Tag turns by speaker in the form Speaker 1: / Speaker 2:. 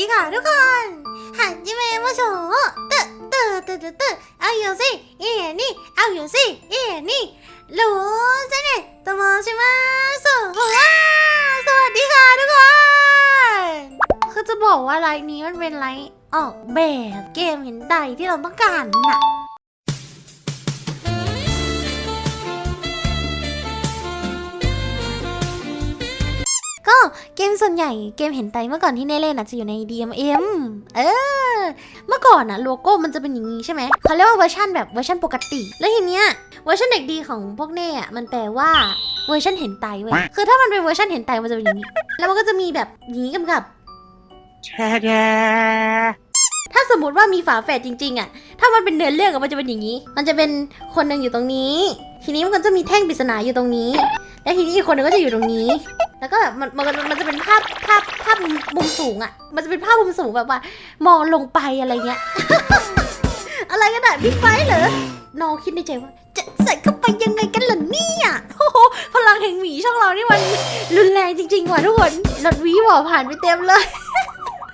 Speaker 1: ดีค่ะทุกคนหันยิ้มมาโชว์ตึ๊ดตึ๊ดตึ๊ดตึ๊ดตึ๊เอาอยู่สิเอ๋นี่เอาอยู่สิเอ๋นี่รู้ซะเนี่ยตโมชิมาสุว้าสวัสดีค่ะทุกคน คือจะบอกว่าไลน์นี้มันเป็นไลน์ออกแบบเกมเห็นใดที่เราต้องการน่ะ ก็เกมส่วนใหญ่เกมเห็นไตเมื่อก่อนที่เน่เล่นอะจะอยู่ใน DMM เออ เมื่อก่อนอะโลโก้มันจะเป็นอย่างนี้ใช่ไหมเขาเรียกว่าเวอร์ชันแบบเวอร์ชันปกติ แล้วทีเนี้ยเวอร์ชันเด็กดีของพวกเน่อะมันแปลว่าเวอร์ชันเห็นไตเว้ยคือถ้ามันเป็นเวอร์ชันเห็นไตมันจะเป็นอย่างนี้ แล้วมันก็จะมีแบบอย่างนี้กำกับ
Speaker 2: แช่แด
Speaker 1: ถ้าสมมติว่ามีฝาแฝดจริง ๆอะถ้ามันเป็นเนื้อเรื่องอะมันจะเป็นอย่างนี้ มันจะเป็นคนหนึ่งอยู่ตรงนี้ ทีนี้มันก็จะมีแท่งปริศนาอยู่ตรงนี้ และทีนี้อีกคนหนึงก็จะอยู่ตรงนี้ แล้วก็แบบมันมันมันจะเป็นภาพภาพภาพมุมสูงอะมันจะเป็นภาพมุมสูงแบบว่า มองลงไปอะไรเงี้ย อะไรกันอะบิ๊กไฟเหรอ น้องคิดในใจว่า จะใส่เข้าไปยังไงกันล่ะเนี่ยโอ้โหพลังแห่งหมีช่องเรานี่มันรุนแรงจริงๆว่ะทุกคนรถวีบอผ่านไปเต็มเลย